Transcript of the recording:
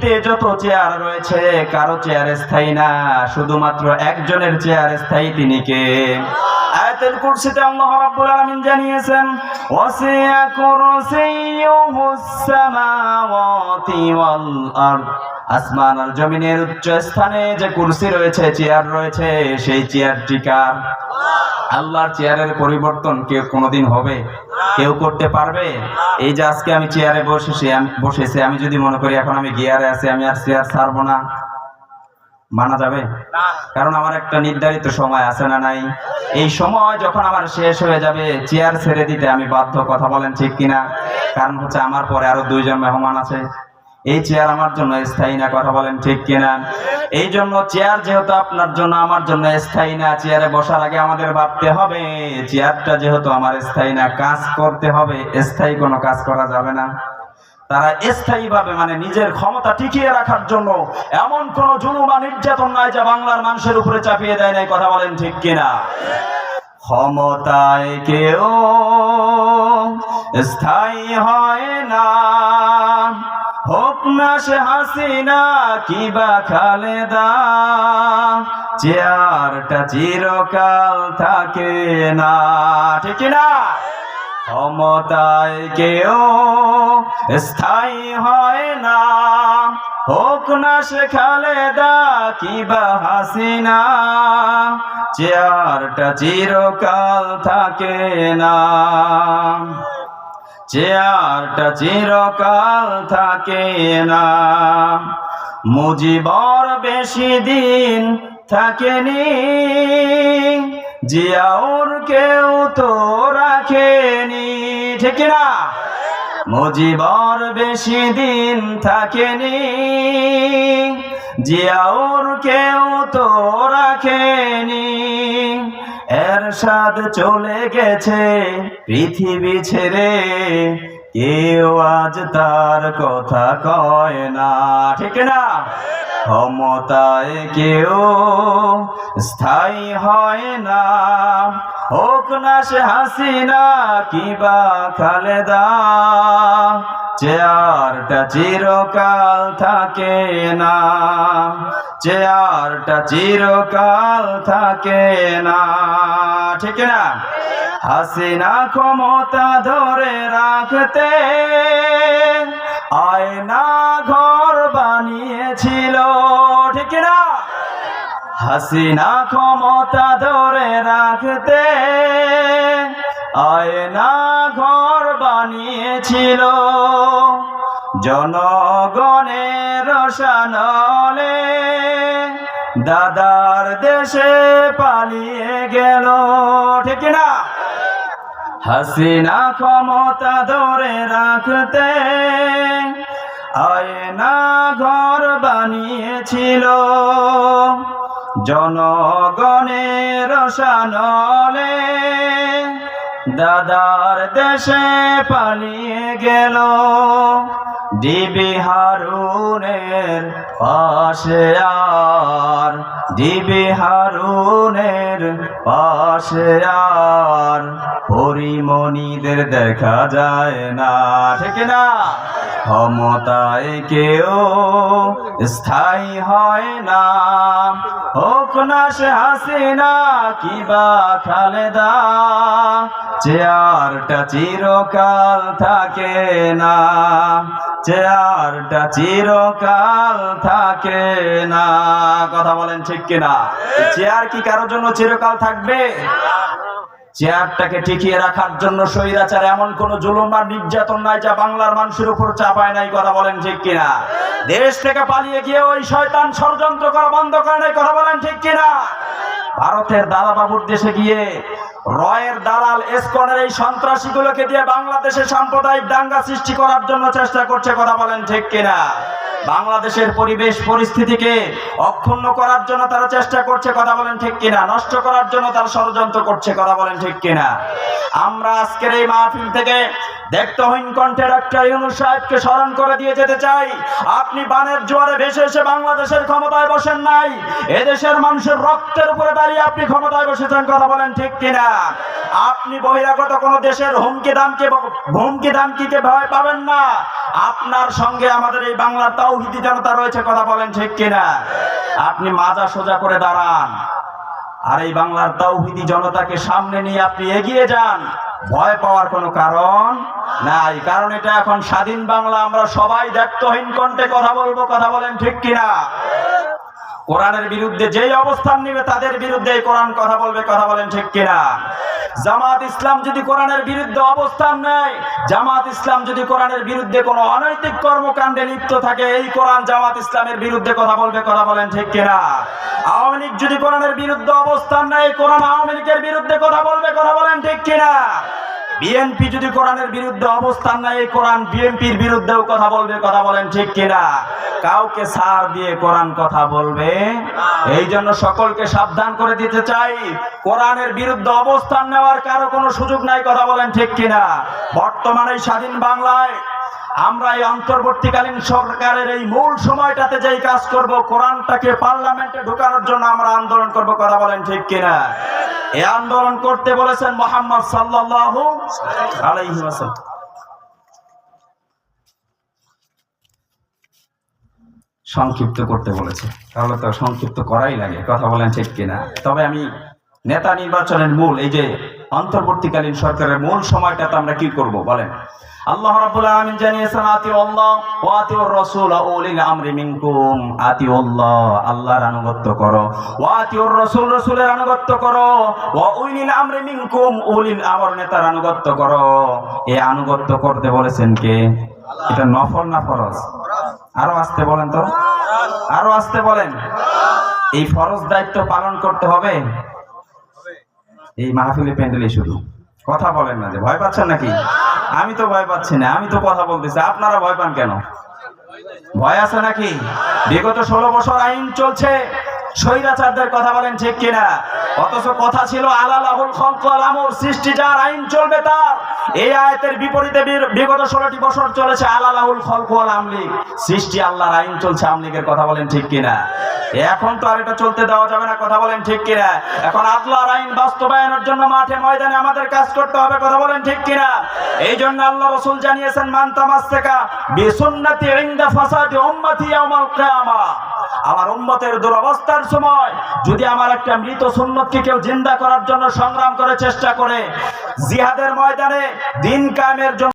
পৃথিবীতে যত চেয়ার রয়েছে, কারও চেয়ার স্থায়ী না, শুধুমাত্র একজনের চেয়ার স্থায়ী তিনি কে? আয়াতুল কুরসিতে আল্লাহ রাব্বুল আলামিন জানিয়েছেন, ওয়াসিয়া কুরসিয়ুহুস সামাওয়াতি ওয়াল আরদ। আসমান আর জমিনের উচ্চ স্থানে যে কুরসি রয়েছে, চেয়ার রয়েছে, সেই চেয়ারটি কার? আল্লাহর চেয়ারের পরিবর্তন কেউ কোনোদিন হবে? কেউ করতে পারবে? এই যে আজকে আমি চেয়ারে বসেছি বসেছি, আমি যদি মনে করি এখন আমি গিয়ারে আছি, আমি আর চেয়ার ছাড়বো না। মানা যাবে? কারণ আমার একটা নির্ধারিত সময় আছে না নাই? এই সময় যখন আমার শেষ হয়ে যাবে চেয়ার ছেড়ে দিতে আমি বাধ্য, কথা বলেন ঠিক কিনা? কারণ হচ্ছে আমার পরে আরও দুইজন মেহমান আছে। এই চেয়ার আমার জন্য স্থায়ী না, কথা বলেন ঠিক কিনা? এই জন্য চেয়ার যেহেতু আপনার জন্য, আমার জন্য স্থায়ী না চেয়ারে বসার আগে আমাদের ভাবতে হবে চেয়ারটা যেহেতু আমার স্থায়ী না, কাজ করতে হবে, স্থায়ী কোনো কাজ করা যাবে না। তারা স্থায়ীভাবে মানে নিজের ক্ষমতা টিকিয়ে রাখার জন্য এমন কোন জুলুম বা নির্যাতন নাই যা বাংলার মানুষের উপরে চাপিয়ে দেয় নাই, কথা বলেন ঠিক কিনা? ক্ষমতায় কেউ স্থায়ী হয় না। না সে হাসিনা কিবা খালেদা? চেয়ারটা চিরকাল থাকে না, ঠিক না? ক্ষমতায় কেউ স্থায়ী হয় না। হোক না সে খালেদা কিবা হাসিনা, চেয়ারটা চিরকাল থাকে না। চেয়ারটা চিরকাল থাকে না। মুজিবর বেশি দিন থাকেনি, জিয়াউর কেউ তো রাখেনি। ঠিক না মুজিবর বেশি দিন থাকেনি, জিয়াউর কেউ তো রাখেনি। এরশাদ চলে গেছে পৃথিবী ছেড়ে। কেউ আজ তার কথা কয় না। ঠিক না? ক্ষমতায় কেউ স্থায়ী হয় না। হোক না সে হাসিনা কিবা খালেদা। চেয়ারটা চিরকাল থাকে না চেয়ারটা চিরকাল থাকে না। ঠিক না হাসিনা ক্ষমতা ধরে রাখতে আয়না ঘর বানিয়েছিল, ঠিক না হাসিনা ক্ষমতা ধরে রাখতে আয়না বানিয়েছিল। জনগণের রসানলে দাদার দেশে পালিয়ে গেল। ঠিক না হাসিনা ক্ষমতা ধরে রাখতে আয়না ঘর বানিয়েছিল। জনগণের রসানলে দাদার দেশে পালিয়ে গেল। ডিবি হারুনের পাশে আর ডিবি হারুনের পাশে আর পরিমণিদের দেখা যায় না। ঠিক না ক্ষমতায় কেউ স্থায়ী হয় না। হোক না সে হাসিনা কিবা খালেদা, চেয়ারটা চিরকাল থাকে না। চেয়ারটা চিরকাল থাকে না। কথা বলেন ঠিক কিনা? চেয়ার কি কারোর জন্য চিরকাল থাকবে? চেয়ারটাকে টিকিয়ে রাখার জন্য স্বৈরাচার এমন কোন জুলুম আর নির্যাতন নাই যা বাংলার মানুষের উপর চাপায় নাই কথা বলেন ঠিক কিনা? দেশ থেকে পালিয়ে গিয়ে ওই শয়তান ষড়যন্ত্র করা বন্ধ করে নাই কথা বলেন ঠিক কিনা? ভারতের দাদা বাবুর দেশে গিয়ে রয়ের দালাল এসকনের এই সন্ত্রাসীগুলোকে দিয়ে বাংলাদেশে সাম্প্রদায়িক দাঙ্গা সৃষ্টি করার জন্য চেষ্টা করছে, কথা বলেন ঠিক কিনা? বাংলাদেশের পরিবেশ পরিস্থিতিকে অক্ষুণ্ণ করার জন্য তারা চেষ্টা করছে, কথা বলেন ঠিক কিনা? নষ্ট করার জন্য তারা ষড়যন্ত্র করছে, কথা বলেন ঠিক কিনা? আমরা আজকের এই মাহফিল থেকে দেখতহীন কণ্ঠে ডাক্তার ইউনুস সাহেবকে স্মরণ করে দিয়ে যেতে চাই। আপনি বানের জোয়ারে ভেসে এসে বাংলাদেশের ক্ষমতায় বসেন নাই। এদেশের মানুষের রক্তের উপরে দাঁড়িয়ে আপনি ক্ষমতায় বসেছেন, কথা বলেন ঠিক কিনা? আপনি বহিরাগত কোন দেশের হুমকি দামকে হুমকি দামকিকে ভয় পাবেন না। আপনার সঙ্গে আমাদের এই বাংলার তাওহিদি জনতা রয়েছে, কথা বলেন ঠিক কিনা? আপনি মাজা সোজা করে দাঁড়ান। আর এই বাংলার তাওহিদি জনতাকে সামনে নিয়ে আপনি এগিয়ে যান। ভয় পাওয়ার কোনো কারণ নাই। কারণ এটা এখন স্বাধীন বাংলা, আমরা সবাই দায়িত্বহীন কণ্ঠে কথা বলব, কথা বলেন ঠিক কিনা? কোরআনের বিরুদ্ধে যেই অবস্থান নিবে তাদের বিরুদ্ধে কোরআন কথা বলবে, কথা বলেন ঠিক কিনা? জামাত ইসলাম যদি কোরআনের বিরুদ্ধে অবস্থান নেয়, জামাত ইসলাম যদি কোরআনের বিরুদ্ধে কোনো অনৈতিক কর্মকাণ্ডে লিপ্ত থাকে, এই কোরআন জামাত ইসলামের বিরুদ্ধে কথা বলবে, কথা বলেন ঠিক কিনা? আওয়ামী লীগ যদি কোরআনের বিরুদ্ধে অবস্থান নেয় কোরআন আওয়ামী লীগের বিরুদ্ধে কথা বলবে, কথা বলেন ঠিক কিনা? বিএনপি যদি কোরআনের বিরুদ্ধে অবস্থান নেয়, এই কোরআন বিএনপির বিরুদ্ধেও কথা বলবে, কথা বলেন ঠিক কিনা? কাউকে সার দিয়ে কোরআন কথা বলবে? এই জন্য সকলকে সাবধান করে দিতে চাই। কোরআনের বিরুদ্ধে অবস্থান নেওয়ার কারও কোনো সুযোগ নাই, কথা বলেন ঠিক কিনা? বর্তমানে স্বাধীন বাংলায় আমরা এই অন্তর্বর্তীকালীন সরকারের এই মূল সময়টাতে যেই কাজ করব, কোরআনটাকে পার্লামেন্টে ঢোকানোর জন্য আমরা আন্দোলন করব, কথা বলেন ঠিক কিনা? এই আন্দোলন করতে বলেছেন মোহাম্মদ সাল্লাল্লাহু আলাইহি সংক্ষিপ্ত করতে বলেছে। তাহলে তো সংক্ষিপ্ত করাই লাগে, কথা বলেন ঠিক কিনা? তবে আমি নেতা নির্বাচনের মূল, এই যে অন্তর্বর্তীকালীন সরকারের মূল সময়টাতে আমরা কি করব, বলেন। আল্লাহ রাব্বুল আলামিন জানিয়েছেন আতি আল্লাহ ওয়া আতিউর রাসূল উলিল আমরি মিনকুম। আতি আল্লাহ আল্লাহর আনুগত্য করো। ওয়া আতিউর রাসূল রাসূলের আনুগত্য করো। ওয়া উলিল আমরি মিনকুম, উলিল আমর নেতার আনুগত্য করো। এই আনুগত্য করতে বলেছেন কে? এটা নফল না ফরজ? আরও আসতে বলেন তো। আরও আসতে বলেন। এই ফরজ দায়িত্ব পালন করতে হবে? এই মাহফিলে প্যান্ডেলে শুধু। কথা বলেন না যে, ভয় পাচ্ছেন নাকি? আমি তো ভয় পাচ্ছি না, আমি তো কথা বলতেছি। আপনারা ভয় পান কেন? ভয় আছে নাকি? বিগত ষোলো বছর আইন চলছে। স্বৈরাচারদের কথা বলেন ঠিক কিনা? অথচ কথা ছিল আলাল আহুল খলকল আমর সৃষ্টি যার আইন চলবে তার। এই আয়াতের বিপরীতে বিগত ষোলোটি বছর চলেছে আলালাহুল খলকল আমলিক সৃষ্টি আল্লাহর আইন চলছে আমলিকের কথা বলেন ঠিক কিনা? এখন তো আর এটা চলতে দেওয়া যাবে না, কথা বলেন ঠিক কিনা? এখন আল্লাহর আইন বাস্তবায়নের জন্য মাঠে ময়দানে আমাদের কাজ করতে হবে, কথা বলেন ঠিক কিনা? এই জন্য আল্লাহ রসুল জানিয়েছেন, মান তামাসসাকা বিসুন্নতি ইনদা ফাসাদি ইয়াউমাল কিয়ামা। আমার উম্মতের দুরবস্থার সময় যদি আমার একটা মৃত সুন্নতকে কেউ জিন্দা করার জন্য সংগ্রাম করে চেষ্টা করে, জিহাদের ময়দানে দিন কায়েমের জন্য